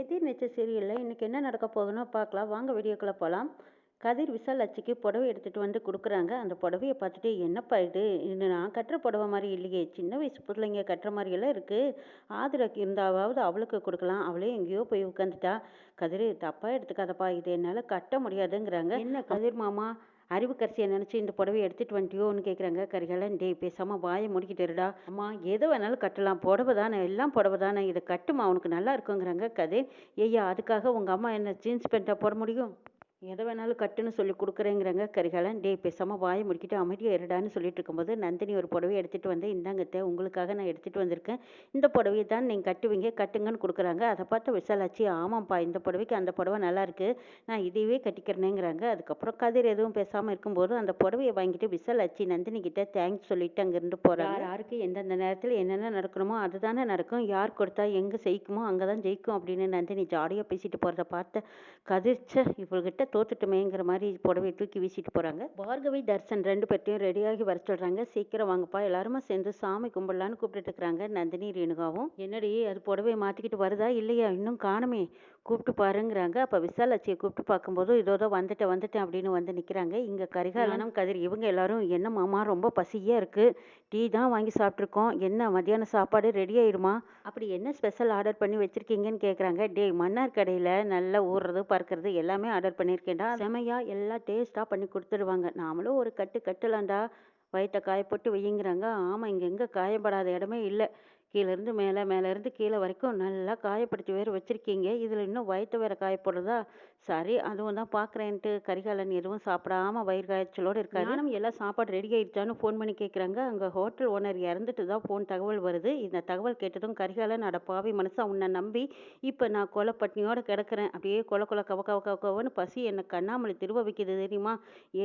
எதிர் நீச்சல் சீரியலில் இன்றைக்கி என்ன நடக்க போகுதுன்னு பார்க்கலாம் வாங்க வீடியோக்குள்ளே போகலாம் கதிர் விசால் அச்சிக்கு புடவை எடுத்துகிட்டு வந்து கொடுக்குறாங்க. அந்த புடவையை பார்த்துட்டு என்னப்பா இது? இது நான் கட்டுற புடவை மாதிரி இல்லையே. சின்ன வயசு பிள்ளைங்க கட்டுற மாதிரியெல்லாம் இருக்குது ஆதிராக்கு இருந்தாவது அவளுக்கு கொடுக்கலாம். அவளே எங்கேயோ போய் உட்காந்துட்டா கதிர் தப்பாக எடுத்துக்காதப்பா. இது என்னால் கட்ட முடியாதுங்கிறாங்க. என்ன கதிர் மாமா அறிவுக்கரசியை நினச்சி இந்த புடவை எடுத்துகிட்டு வந்துட்டியோன்னு கேட்குறாங்க கரிகாலன் டேய் பேசாமல் வாயை முடிக்கிட்டு இருடா அம்மா எதை வேணாலும் கட்டலாம். புடவை தானே எல்லாம் புடவை தானே. இதை கட்டுமா? உனக்கு நல்லா இருக்குங்கிறாங்க கதை. ஐயா அதுக்காக உங்கள் அம்மா என்ன ஜீன்ஸ் பேண்ட்டாக போட முடியும்? எதை வேணாலும் கட்டுன்னு சொல்லி கொடுக்குறேங்கிறாங்க கரிகாலன். டே பேசாமல் வாயை முடிக்கிட்டு அமைதியாக இருடான்னு சொல்லிட்டு இருக்கும்போது நந்தினி ஒரு புடவை எடுத்துகிட்டு வந்து இந்தாங்கத்த உங்களுக்காக நான் எடுத்துகிட்டு வந்திருக்கேன். இந்த புடவையை தான் நீங்கள் கட்டுவீங்க கட்டுங்கன்னு கொடுக்குறாங்க. அதை பார்த்து விசாலாச்சு ஆமாம்ப்பா இந்த புடவைக்கு அந்த புடவை நல்லா இருக்குது நான் இதையவே கட்டிக்கிறேனேங்கிறாங்க. அதுக்கப்புறம் கதிர் எதுவும் பேசாமல் இருக்கும்போது அந்த புடவையை வாங்கிட்டு விசாலாச்சு நந்தினி கிட்ட தேங்க்ஸ் சொல்லிட்டு அங்கேருந்து போகிறாங்க யாருக்கு எந்தெந்த நேரத்தில் என்னென்ன நடக்கணுமோ அதுதானே நடக்கும். யார் கொடுத்தா எங்கே ஜெயிக்குமோ அங்கே தான் ஜெயிக்கும் அப்படின்னு நந்தினி ஜாலியாக பேசிட்டு போகிறத பார்த்து கதிர்ச்ச இவர்கிட்ட தோத்துட்டுமேங்கிற மாதிரி புடவையை தூக்கி வீசிட்டு போகிறாங்க பார்கவி தர்சன் ரெண்டு பேர்த்தையும் ரெடியாகி வர சொல்கிறாங்க சீக்கிரம் வாங்கப்பா எல்லாருமே சேர்ந்து சாமி கும்பிடலான்னு கூப்பிட்டுட்டு இருக்கிறாங்க நந்தினி ரேணுகாவும். என்னடி அது புடவையை மாற்றிக்கிட்டு வருதா இல்லையா? இன்னும் காணுமே. கூப்பிட்டு பாருங்கிறாங்க. அப்போ விசாலாட்சியை கூப்பிட்டு பார்க்கும்போது இதோட வந்துட்டேன் வந்துட்டேன் அப்படின்னு வந்து நிற்கிறாங்க இங்கே கரிகாலனம் கதிர் இவங்க எல்லாரும் என்ன மாமா ரொம்ப பசியாக இருக்குது டீ தான் வாங்கி சாப்பிட்ருக்கோம் என்ன மத்தியான சாப்பாடு ரெடி ஆயிடுமா அப்படி என்ன ஸ்பெஷல் ஆர்டர் பண்ணி வச்சுருக்கீங்கன்னு கேட்குறாங்க டேய் மன்னார் கடையில் நல்லா ஊறுறது பறக்கிறது எல்லாமே ஆர்டர் பண்ணியிருக்கேன்டா செமையாக எல்லாம் டேஸ்ட்டாக பண்ணி கொடுத்துருவாங்க நாமளும் ஒரு கட்டு கட்டலாம்டா. வயிற்ற காய போட்டு வையுங்கிறாங்க. ஆமாம் இங்கே எங்கே காயப்படாத இடமே இல்லை. கீழேருந்து மேலே மேலேருந்து கீழே வரைக்கும் நல்லா காயப்படுத்தி வேறு வச்சுருக்கீங்க. இதில் இன்னும் வயிற்று வேறு காயப்படுறதா சரி அதுவும் தான் பார்க்குறேன்ட்டு கரிகாலன் எதுவும் சாப்பிடாம வயிறு காய்ச்சலோடு இருக்காரு. நானும் எல்லாம் சாப்பாடு ரெடி ஆயிடுச்சான்னு ஃபோன் பண்ணி கேட்குறாங்க. அங்கே ஹோட்டல் ஓனர் இறந்துட்டு தான் ஃபோன் தகவல் வருது. இந்த தகவல் கேட்டதும் கரிகாலன் அட பாவி மனசா உன்னை நம்பி இப்போ நான் கொலை பட்னியோடு கிடக்கிறேன். அப்படியே கொலை கொலை கவ கவ கவ கவன்னு பசி என்னை கண்ணாமலை திரும்ப வைக்கிது தெரியுமா?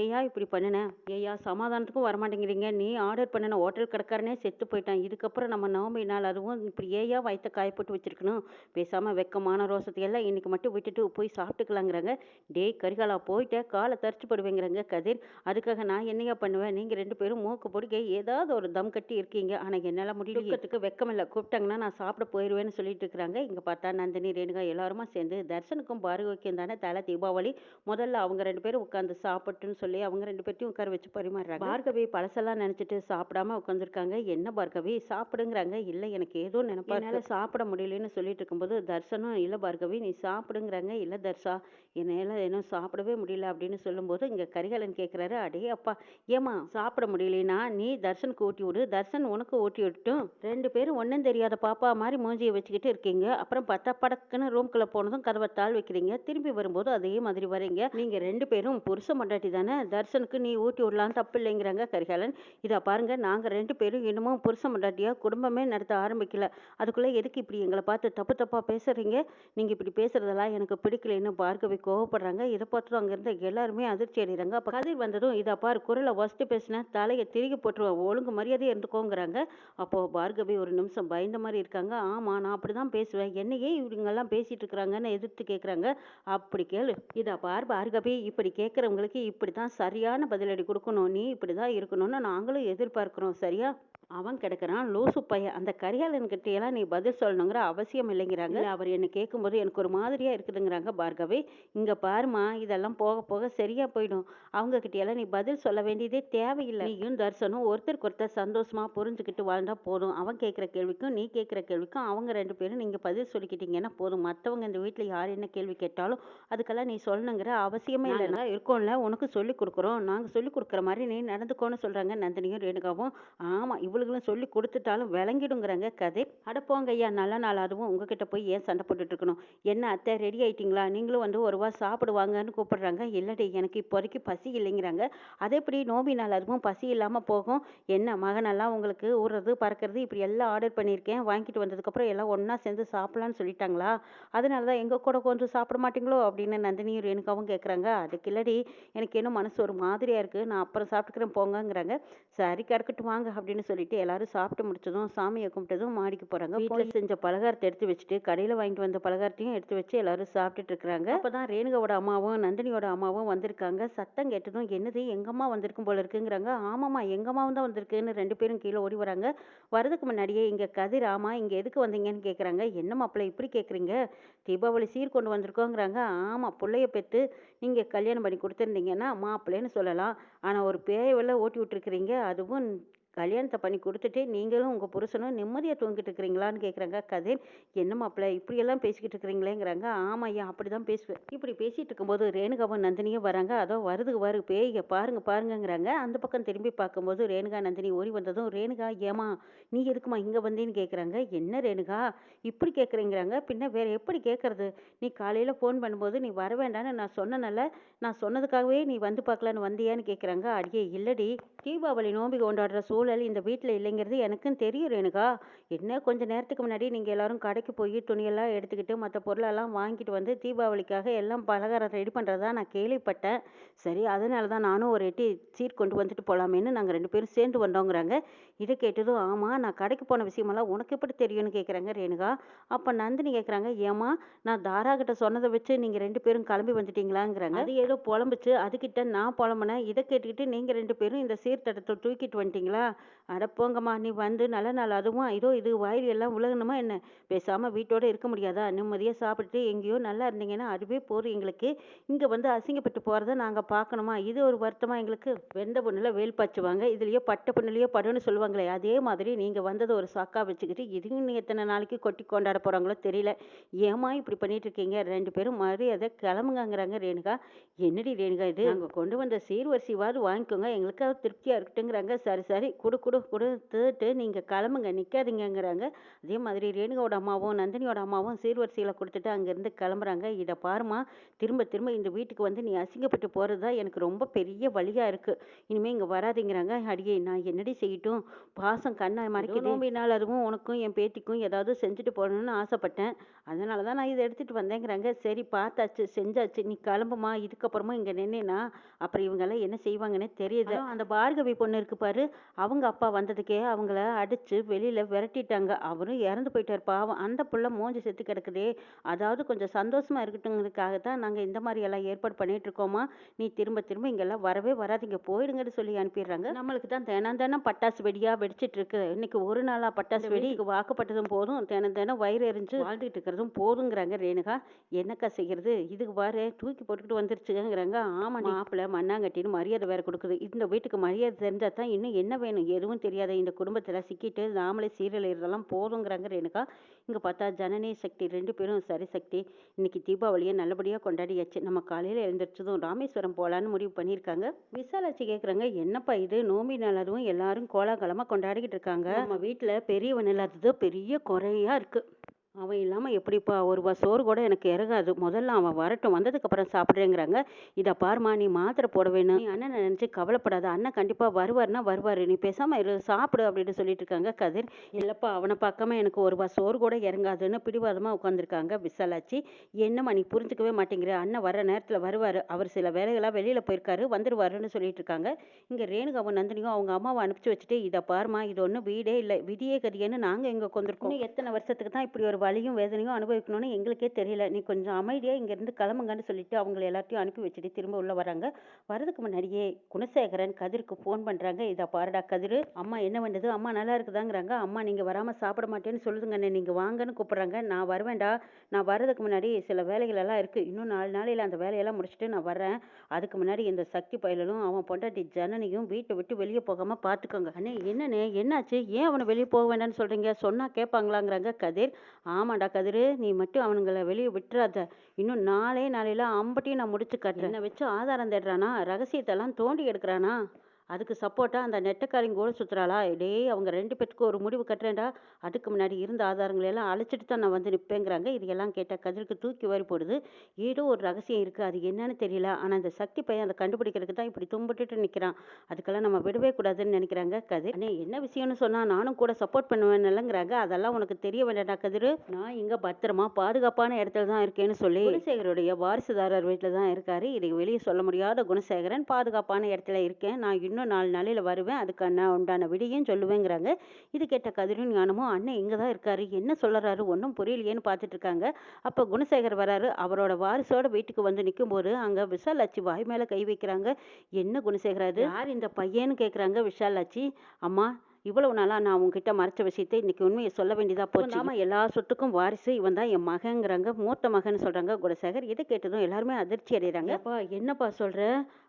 ஏயா இப்படி பண்ணினேன் ஏயா சமாதானத்துக்கும் வரமாட்டேங்கிறீங்க. நீ ஆர்டர் பண்ணின ஹோட்டல் கிடக்காரனே செத்து போயிட்டான். இதுக்கப்புறம் நம்ம நவம்பி நாள் அதுவும் இப்படி ஏயா வயிற்ற காயப்போட்டு வச்சிருக்கணும். பேசாமல் வெக்கமான ரோசத்தையெல்லாம் இன்னைக்கு மட்டும் விட்டுட்டு போய் சாப்பிட்டுக்கலாங்கிறாங்க. டேய் கரிகாலா போயிட்ட காலை தரிச்சு போடுவேங்கிறாங்க கதிர். அதுக்காக நான் என்னையா பண்ணுவேன்? நீங்கள் ரெண்டு பேரும் மூக்கு பிடிக்க ஏதாவது ஒரு தம் கட்டி இருக்கீங்க. ஆனால் என்னால் முடியலத்துக்கு வெக்கம் இல்லை கூப்பிட்டாங்கன்னா நான் சாப்பிட போயிடுவேன்னு சொல்லிட்டு இருக்கிறாங்க. இங்கே பார்த்தா நந்தினி ரேணுகா எல்லாருமா சேர்ந்து தர்சனுக்கும் பார்வதிக்கும் தானே தலை தீபாவளி. முதல்ல அவங்க ரெண்டு பேரும் உட்காந்து சாப்பிட்டுன்னு சொல்லி அவங்க ரெண்டு பேர்த்தையும் உட்கார வச்சு பரிமாறுறாங்க. பார்கவி பழசெல்லாம் நினச்சிட்டு சாப்பிடாம உட்காந்துருக்காங்க என்ன பார்கவி? சாப்பிடுங்கிறாங்க. இல்லை எனக்கு ஏதோ நினைப்பா என்னால் சாப்பிட முடியலன்னு சொல்லிட்டு இருக்கும்போது தர்சனும் இல்லை பார்கவி நீ சாப்பிடுங்கிறாங்க. இல்லை தர்ஷா என்னால் இன்னும் சாப்பிடவே முடியல அப்படின்னு சொல்லும்போது இங்கே கரிகாலன் கேட்குறாரு அடே அப்பா ஏமா சாப்பிட முடியலனா நீ தர்ஷனுக்கு ஊட்டி விடு. தர்ஷன் உனக்கு ஊட்டி விட்டும் ரெண்டு பேரும் ஒன்றும் தெரியாத பாப்பா மாதிரி மூஞ்சியை வச்சுக்கிட்டு இருக்கீங்க. அப்புறம் பார்த்தா படக்குன்னு ரூம்குள்ளே போனதும் கதவை தாழ் வைக்கிறீங்க திரும்பி வரும்போது அதே மாதிரி வரீங்க. நீங்கள் ரெண்டு பேரும் புருஷ மண்டாட்டி தானே. தர்ஷனுக்கு நீ ஊட்டி விடலாம் தப்பு இல்லைங்கிறாங்க கரிகாலன். இதை பாருங்க நாங்கள் ரெண்டு பேரும் இன்னமும் புருஷ மண்டாட்டியாக குடும்பமே நடத்த ஆரம்பிக்கல. அதுக்குள்ளே எதுக்கு இப்படி எங்களை பார்த்து தப்பு தப்பாக பேசுகிறீங்க நீங்கள் இப்படி பேசுகிறதெல்லாம் எனக்கு பிடிக்கலன்னு பார்கவி கோவப்படுறாங்க. இதை பார்த்துட்டு அங்கே இருந்த எல்லாருமே அதிர்ச்சி அடைகிறாங்க அப்போ கதிர் வந்ததும் இதை பாரு குரலை ஃபஸ்ட்டு பேசினா தலையை திருகி போட்டுருவோம் ஒழுங்கு மரியாதையாக இருந்துக்கோங்கிறாங்க. அப்போது பார்கவி ஒரு நிமிஷம் பயந்த மாதிரி இருக்காங்க. ஆமாம் நான் அப்படி தான் பேசுவேன். என்னையே இவங்கெல்லாம் பேசிகிட்டு இருக்கிறாங்கன்னு எதிர்த்து கேட்குறாங்க அப்படி கேளு. இதை பார் பார்கவி இப்படி கேட்குறவங்களுக்கு இப்படி தான் சரியான பதிலடி கொடுக்கணும். நீ இப்படி தான் இருக்கணும்னு நாங்களும் எதிர்பார்க்குறோம். சரியா? அவன் கிடக்குறான். லூசு பையன் அந்த கரிகாலன் கிட்டையெல்லாம் நீ பதில் சொல்லணுங்கிற அவசியம் இல்லைங்கிறாங்க. அவர் என்ன கேட்கும்போது எனக்கு ஒரு மாதிரியா இருக்குதுங்கிறாங்க பார்கவி. இங்க பாருமா இதெல்லாம் போக போக சரியா போயிடும். அவங்க கிட்டையெல்லாம் நீ பதில் சொல்ல வேண்டியதே தேவையில்லை. நீயும் தர்சனும் ஒருத்தருக்கு ஒருத்தர் சந்தோஷமா புரிஞ்சுக்கிட்டு வாழ்ந்தா போதும். அவன் கேட்குற கேள்விக்கும் நீ கேட்குற கேள்விக்கும் அவங்க ரெண்டு பேரும் நீங்க பதில் சொல்லிக்கிட்டீங்கன்னா போதும். மற்றவங்க இந்த வீட்டில் யார் என்ன கேள்வி கேட்டாலும் அதுக்கெல்லாம் நீ சொல்லணுங்கிற அவசியமே இல்லைன்னா இருக்கோம்ல உனக்கு சொல்லி கொடுக்குறோம். நாங்கள் சொல்லி கொடுக்குற மாதிரி நீ நடந்துக்கோன்னு சொல்றாங்க. நந்தினியும் ரேணுகாவும். ஆமா அவங்களுக்குலாம் சொல்லி கொடுத்துட்டாலும் விளங்கிடுங்கிறாங்க கதை. அட போங்க ஐயா நல்ல நாள். அதுவும் உங்ககிட்ட போய் ஏன் சண்டை போட்டுட்டு இருக்கணும் என்ன அத்தை ரெடி ஆயிட்டீங்களா? நீங்களும் வந்து ஒருவா சாப்பிடுவாங்கன்னு கூப்பிடுறாங்க. இல்லடி எனக்கு இப்போதைக்கு பசி இல்லைங்கிறாங்க. அதே எப்படி? நோம்பி நாள் அதுவும் பசி இல்லாமல் போகும். என்ன மகனெல்லாம் உங்களுக்கு ஊறுறது பறக்கிறது இப்படி எல்லாம் ஆர்டர் பண்ணியிருக்கேன். வாங்கிட்டு வந்ததுக்கப்புறம் எல்லாம் ஒன்றா சேர்ந்து சாப்பிட்லான்னு சொல்லிட்டாங்களா? அதனால தான் எங்கள் கூட கொஞ்சம் சாப்பிட மாட்டீங்களோ? அப்படின்னு நந்தினியும் ரேணுகாவும் கேட்குறாங்க அதுக்கு இல்லடி எனக்கு இன்னும் மனசு ஒரு மாதிரியாக இருக்குது நான் அப்புறம் சாப்பிட்டுக்கிறேன் போங்கங்கிறாங்க. சரி கிடக்கட்டும் வாங்க அப்படின்னு சொல்லி சொல்லிட்டு எல்லாரும் சாப்பிட்டு முடிச்சதும் சாமியை கும்பிட்டதும் மாடிக்கு போகிறாங்க வீட்டில் செஞ்ச பலகாரத்தை எடுத்து வச்சுட்டு கடையில் வாங்கிட்டு வந்த பலகாரத்தையும் எடுத்து வச்சு எல்லாரும் சாப்பிட்டுட்டு இருக்கிறாங்க. அப்போ தான் ரேணுகாவோட அம்மாவும் நந்தினியோட அம்மாவும் வந்திருக்காங்க. சத்தம் கேட்டதும் என்னது எங்க அம்மா வந்திருக்கும் போல இருக்குங்கிறாங்க. ஆமாம்மா எங்க அம்மாவும் தான் வந்திருக்குன்னு ரெண்டு பேரும் கீழே ஓடி வராங்க. வரதுக்கு முன்னாடியே இங்கே கதிர் ஆமா இங்கே எதுக்கு வந்தீங்கன்னு கேட்குறாங்க என்ன மாப்பிள்ளை இப்படி கேட்குறீங்க தீபாவளி சீர் கொண்டு வந்திருக்கோங்கிறாங்க. ஆமாம் பிள்ளைய பெற்று நீங்கள் கல்யாணம் பண்ணி கொடுத்துருந்தீங்கன்னா மாப்பிள்ளைன்னு சொல்லலாம். ஆனால் ஒரு பேயவெல்லாம் ஓட்டி விட்டுருக்கிறீங்க. அதுவும் கல்யாணத்தை பண்ணி கொடுத்துட்டு நீங்களும் உங்கள் புருஷனும் நிம்மதியாக தூங்கிட்டு இருக்கிறீங்களான்னு கேட்குறாங்க கதிர் என்ன மாப்பிள்ள இப்படியெல்லாம் பேசிக்கிட்டு இருக்கிறீங்களேங்கிறாங்க. ஆமாம் ஐயா அப்படி தான் பேசுவேன். இப்படி பேசிகிட்டு இருக்கும்போது ரேணுகாவும் நந்தினியும் வராங்க. அதோ வருது வரு பேய்க பாருங்க பாருங்கங்கிறாங்க. அந்த பக்கம் திரும்பி பார்க்கும்போது ரேணுகா நந்தினி ஓடி வந்ததும் ரேணுகா ஏமா நீ எதுக்குமா இங்கே வந்தேன்னு கேட்குறாங்க என்ன ரேணுகா இப்படி கேட்குறீங்கிறாங்க பின்ன வேற எப்படி கேட்குறது நீ காலையில் ஃபோன் பண்ணும்போது நீ வர வேண்டாம்னு நான் சொன்னனால நான் சொன்னதுக்காகவே நீ வந்து பார்க்கலான்னு வந்தியான்னு கேட்குறாங்க அடியே இல்லடி தீபாவளி நோம்பி கொண்டாடுற சூழல் இந்த வீட்டில் இல்லைங்கிறது எனக்கும் தெரியும் ரேணுகா. என்ன கொஞ்ச நேரத்துக்கு முன்னாடி நீங்கள் எல்லாரும் கடைக்கு போய் துணியெல்லாம் எடுத்துக்கிட்டு மற்ற பொருளெல்லாம் வாங்கிட்டு வந்து தீபாவளிக்காக எல்லாம் பலகாரம் ரெடி பண்ணுறதா நான் கேள்விப்பட்டேன். சரி அதனால தான் நானும் ஒரு எட்டி சீட் கொண்டு வந்துட்டு போகலாமேன்னு நாங்கள் ரெண்டு பேரும் சேர்ந்து வந்தோங்கிறாங்க. இதை கேட்டதும் ஆமாம் நான் கடைக்கு போன விஷயமெல்லாம் உனக்கு எப்படி தெரியும்னு கேட்குறாங்க ரேணுகா? அப்போ நந்தினி கேட்குறாங்க ஏமா நான் தாரா கிட்ட சொன்னதை வச்சு நீங்கள் ரெண்டு பேரும் கிளம்பி வந்துட்டீங்களாங்கிறாங்க. அது ஏதோ புலம்புச்சு அதுக்கிட்ட நான் புலம்புனேன். இதை கேட்டுக்கிட்டு நீங்கள் ரெண்டு பேரும் இந்த சீர்தட்டத்தை தூக்கிட்டு வந்துட்டீங்களா? அட போங்கம்மா நீ வந்து நல்ல நாள் அதுவும் இதோ இது வாயில் எல்லாம் உலகணுமா என்ன? பேசாமல் வீட்டோட இருக்க முடியாதா? நிம்மதியாக சாப்பிட்டுட்டு எங்கேயோ நல்லா இருந்தீங்கன்னா அதுவே போதும் எங்களுக்கு. இங்கே வந்து அசிங்கப்பட்டு போகிறத நாங்கள் பார்க்கணுமா? இது ஒரு வருத்தமாக எங்களுக்கு? வெந்த பொண்ணில் வேல் பாய்ச்சுவாங்க. இதுலேயோ பட்ட பொண்ணுலையோ படுன்னு சொல்லுவாங்களே அதே மாதிரி நீங்கள் வந்ததை ஒரு சாக்காக வச்சுக்கிட்டு இதுன்னு எத்தனை நாளைக்கு கொட்டி கொண்டாட போகிறாங்களோ தெரியல. ஏமா இப்படி பண்ணிட்டு இருக்கீங்க? ரெண்டு பேரும் மரியாதை கிளம்புங்கங்கிறாங்க ரேணுகா. என்னடி ரேணுகா இது? நாங்கள் கொண்டு வந்த சீர்வரிசைவாது வாங்கிக்கோங்க. எங்களுக்கு அது திருப்தியாக இருக்கட்டுங்கிறாங்க சரி சரி. குடு குடு கொடுத்துட்டு நீங்கள் கிளம்புங்க நிற்காதீங்கங்கிறாங்க அதே மாதிரி ரேணுகாவோட அம்மாவும் நந்தினியோட அம்மாவும் சீர்வரிசையில் கொடுத்துட்டு அங்கேருந்து கிளம்புறாங்க. இதை பாருமா திரும்ப திரும்ப இந்த வீட்டுக்கு வந்து நீ அசிங்கப்பட்டு போகிறது தான் எனக்கு ரொம்ப பெரிய வழியாக இருக்குது இனிமேல் இங்கே வராதீங்கிறாங்க. அடியே நான் என்னடி செய்யட்டும்? பாசம் கண்ணை மறைக்க நோம்பினால் அதுவும் உனக்கும் என் பேத்திக்கும் ஏதாவது செஞ்சுட்டு போகணும்னு ஆசைப்பட்டேன். அதனால தான் நான் இதை எடுத்துகிட்டு வந்தேங்கிறாங்க. சரி பார்த்தாச்சு செஞ்சாச்சு. நீ கிளம்புமா இதுக்கப்புறமா இங்கே நின்னேனா அப்புறம் இவங்கெல்லாம் என்ன செய்வாங்கன்னே தெரியுது. அந்த பார்கவி பொண்ணு இருக்கு பாரு அவங்க அப்பா வந்ததுக்கே அவங்கள அடித்து வெளியில் விரட்டிட்டாங்க. அவரும் இறந்து போயிட்டார் பாவம். அந்த புள்ள மூஞ்சி செத்து கிடக்குதே. அதாவது கொஞ்சம் சந்தோஷமா இருக்கட்டுங்கிறதுக்காக தான் நாங்கள் இந்த மாதிரி எல்லாம் ஏற்பாடு பண்ணிட்டு இருக்கோமா? நீ திரும்ப திரும்ப இங்கெல்லாம் வரவே வராதீங்க. போயிடுங்கன்னு சொல்லி அனுப்பிடுறாங்க. நம்மளுக்கு தான் தினம் தினம் பட்டாசு வெடியாக வெடிச்சிட்டு இருக்கு. இன்னைக்கு ஒரு நாளாக பட்டாசு வெடி வாக்கப்பட்டதும் போதும். தினம் தினம் வயிறு எரிஞ்சு வாழ்ந்துட்டு இருக்கிறதும் போதுங்கிறாங்க ரேணுகா. என்னக்கா செய்யறது? இதுக்கு பாரு தூக்கி போட்டுக்கிட்டு வந்துருச்சுங்கிறாங்க. ஆமா மாப்பிள்ளை மண்ணாங்கட்டின்னு மரியாதை வேற கொடுக்குது. இந்த வீட்டுக்கு மரியாதை தெரிஞ்சா தான் இன்னும் என்ன வேணும்? எதுவும் தெரியாத இந்த குடும்பத்தில் சிக்கிட்டு நாமளே சீரழிறதெல்லாம் போதுங்கிறாங்க ரேணுகா. இங்கே பார்த்தா ஜனனி சக்தி ரெண்டு பேரும் சரி சக்தி. இன்னைக்கு தீபாவளியை நல்லபடியாக கொண்டாடியாச்சு. நம்ம காலையில் எழுந்திரிச்சதும் ராமேஸ்வரம் போகலான்னு முடிவு பண்ணியிருக்காங்க. விசாலாச்சி கேட்குறாங்க என்னப்பா இது? நோம்பி நாள் எல்லாரும் கோலாகலமாக கொண்டாடிக்கிட்டு இருக்காங்க. நம்ம வீட்டில் பெரியவன் இல்லாதது பெரிய குறையாக இருக்குது அவன் இல்லாமல் எப்படிப்பா? ஒரு வா சோறு கூட எனக்கு இறங்காது முதல்ல அவன் வரட்டும் வந்ததுக்கப்புறம் சாப்பிட்றேங்கிறாங்க. இதை பாருமா நீ மாத்திரை போட வேணும். நீ அண்ணனை நினச்சி கவலைப்படாத. அண்ணன் கண்டிப்பாக வருவார்னா வருவார். நீ பேசாமல் இரு சாப்பிடு அப்படின்னு சொல்லிட்டு இருக்காங்க கதிர். இல்லைப்பா அவனை பார்க்காம எனக்கு ஒரு வா சோறு கூட இறங்காதுன்னு பிடிவாதமாக உட்காந்துருக்காங்க விசாலாச்சி என்னம்மா நீ புரிஞ்சுக்கவே மாட்டேங்கிற. அண்ணன் வர நேரத்தில் வருவார். அவர் சில வேலைகளாக வெளியில் போயிருக்காரு வந்துடுவாருன்னு சொல்லிட்டு இருக்காங்க இங்கே ரேணுகாவும் நந்தினியும் அவங்க அம்மாவை அனுப்பிச்சு வச்சுட்டு இதை பாருமா இது ஒன்றும் வீடே இல்லை. விதியே கதியேன்னு நாங்கள் இங்கே உட்காந்துருக்கோம் எத்தனை வருஷத்துக்கு தான் இப்படி ஒரு வலியும் வேதனையும் அனுபவிக்கணும்னு எங்களுக்கே தெரியல. நீ கொஞ்சம் அமைதியாக இங்கேருந்து கிளம்புங்கன்னு சொல்லிட்டு அவங்கள எல்லாத்தையும் அனுப்பி வச்சுட்டு திரும்ப உள்ளே வராங்க. வரதுக்கு முன்னாடியே குணசேகரன் கதிருக்கு ஃபோன் பண்ணுறாங்க இதை பாருடா கதிர் அம்மா என்ன பண்ணுது அம்மா நல்லா இருக்குதாங்கிறாங்க. அம்மா நீங்கள் வராமல் சாப்பிட மாட்டேன்னு சொல்லுதுங்கண்ணே நீங்கள் வாங்கன்னு கூப்பிட்றாங்க. நான் வருவேன்டா. நான் வர்றதுக்கு முன்னாடி சில வேலைகள் எல்லாம் இருக்குது இன்னும் நாலு நாளையில் அந்த வேலையெல்லாம் முடிச்சுட்டு நான் வரேன் அதுக்கு முன்னாடி இந்த சக்தி பயலும் அவன் பொண்டாட்டி ஜனனியும் வீட்டை விட்டு வெளியே போகாமல் பார்த்துக்கோங்க அண்ணே என்னண்ணே? என்னாச்சு? ஏன் அவனை வெளியே போக வேண்டாம்னு சொல்கிறீங்க சொன்னால் கேட்பாங்களாங்கிறாங்க கதிர். ஆமாண்டா கதிர் நீ மட்டும் அவனுங்களை வெளியே விட்டுறாத. இன்னும் நாளே நாளையில அம்பட்டையும் நான் முடிச்சு காட்டுறேன். என்னை வச்சு ஆதாரம் தேடுறானா? ரகசியத்தெல்லாம் தோண்டி எடுக்கிறானா? அதுக்கு சப்போர்ட்டாக அந்த நெட்டக்காரங்க கூட சுற்றுறாளா டேய் அவங்க ரெண்டு பேருக்கும் ஒரு முடிவு கட்டுறேன்டா. அதுக்கு முன்னாடி இருந்த ஆதாரங்களை எல்லாம் அழைச்சிட்டு தான் நான் வந்து நிற்பேங்கிறாங்க இதையெல்லாம் கேட்டால் கதிருக்கு தூக்கி வாரி போடுது. ஏதோ ஒரு ரகசியம் இருக்குது அது என்னன்னு தெரியல. ஆனால் அந்த சக்தி பையன் அதை கண்டுபிடிக்கிறதுக்கு தான் இப்படி தும்பிட்டுட்டு நிற்கிறான் அதுக்கெல்லாம் நம்ம விடவே கூடாதுன்னு நினைக்கிறாங்க கதிர். அண்ணே என்ன விஷயம்னு சொன்னால் நானும் கூட சப்போர்ட் பண்ணுவேன்னுலங்கிறாங்க அதெல்லாம் உனக்கு தெரிய வேண்டாம்டா கதிர். நான் இங்கே பத்திரமா பாதுகாப்பான இடத்துல தான் இருக்கேன்னு சொல்லி குணசேகருடைய வாரிசுதாரர் வீட்டில் தான் இருக்காரு. இதை வெளியே சொல்ல முடியாத குணசேகரன் பாதுகாப்பான இடத்துல இருக்கேன். நான் இன்னும் நாலு நாளையில் வருவேன். அதுக்கான உண்டான விடையும் சொல்லுவேங்கிறாங்க. இது கேட்ட கதிரும் ஞானமும் அண்ணன் இங்கே தான் இருக்காரு. என்ன சொல்லுறாரு ஒன்றும் புரியலையேன்னு பார்த்துட்டு இருக்காங்க அப்போ குணசேகர் வராரு. அவரோட வாரிசோட வீட்டுக்கு வந்து நிற்கும்போது அங்கே விசாலாட்சி வாய் மேலே கை வைக்கிறாங்க. என்ன குணசேகராது யார் இந்த பையன்னு கேட்குறாங்க விஷாலாட்சி. அம்மா இவ்வளவு நாளா நான் உங்ககிட்ட மறைச்ச விஷயத்தை இன்னைக்கு உண்மையை சொல்ல வேண்டியதா போச்சு. ஆமா எல்லா சொத்துக்கும் வாரிசு. இவன் தான் என் மகங்கிறாங்க மூத்த மகன் சொல்றாங்க. குணசேகர் இதை கேட்டதும் எல்லாருமே அதிர்ச்சி அடைகிறாங்க அப்பா என்னப்பா சொல்ற?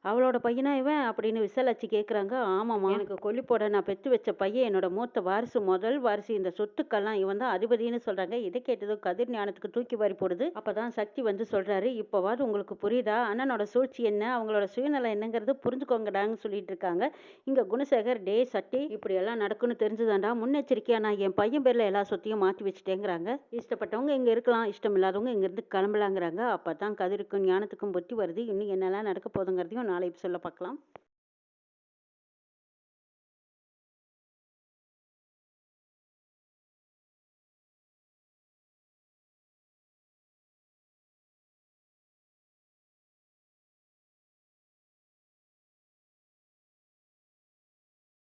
அவளோட பையனா இவன்? அப்படின்னு விசாலாட்சி கேட்குறாங்க ஆமாம்மா. எனக்கு கொல்லி போட நான் பெற்று வச்ச பையன் என்னோட மூத்த வாரிசு முதல் வாரிசு. இந்த சொத்துக்கெல்லாம் இவன் தான் அதிபதினு சொல்றாங்க. இதை கேட்டதும் கதிர் ஞானத்துக்கு தூக்கி வாரி போடுது. அப்பதான் சக்தி வந்து சொல்றாரு. இப்போவாது உங்களுக்கு புரியுதா? அண்ணனோட சூழ்ச்சி என்ன? அவங்களோட சுயநலம் என்னங்கிறது புரிஞ்சுக்கோங்கடான்னு சொல்லிட்டு இருக்காங்க. இங்க குணசேகர் டே சட்டி இப்படி எல்லாம் நடக்கும்னு தெரிஞ்சுதாண்டா முன்னெச்சரிக்கையாக நான் என் பையன் பேரில் எல்லா சொத்தையும் மாற்றி வச்சுட்டேங்கிறாங்க. இஷ்டப்பட்டவங்க இங்கே இருக்கலாம் இஷ்டம் இல்லாதவங்க இங்கேருந்து கிளம்பலாங்கிறாங்க. அப்போ தான் கதிருக்கும் ஞானத்துக்கும் புத்தி வருது. இன்னும் என்னெல்லாம் நடக்க போதுங்கிறதையும் நாளை சொல்ல பார்க்கலாம்.